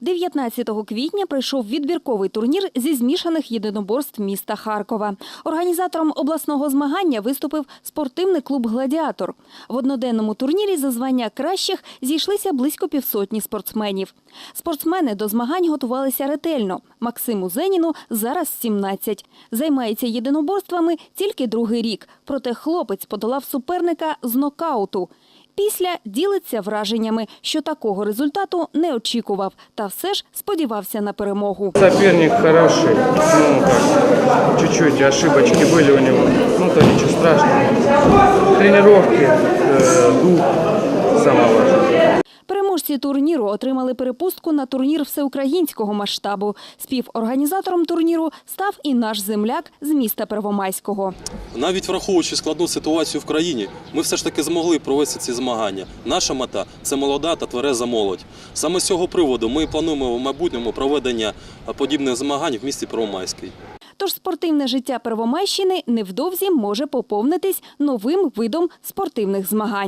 19 квітня прийшов відбірковий турнір зі змішаних єдиноборств міста Харкова. Організатором обласного змагання виступив спортивний клуб Гладіатор. В одноденному турнірі за звання кращих зійшлися близько півсотні спортсменів. Спортсмени до змагань готувалися ретельно. Максиму Зеніну зараз 17. Займається єдиноборствами тільки другий рік. Проте хлопець подолав суперника з нокауту. Після ділиться враженнями, що такого результату не очікував, та все ж сподівався на перемогу. Соперник хороший. Ну, чуть-чуть ошибочки були у нього, Ну, то нічого страшного. Тренировки, э, дух, важное. Переможці турніру отримали перепустку на турнір всеукраїнського масштабу. Співорганізатором турніру став і наш земляк з міста Первомайського. Навіть враховуючи складну ситуацію в країні, ми все ж таки змогли провести ці змагання. Наша мета це молода та твереза молодь. Саме з цього приводу ми плануємо в майбутньому проведення подібних змагань в місті Первомайський. Тож спортивне життя Первомайщини невдовзі може поповнитись новим видом спортивних змагань.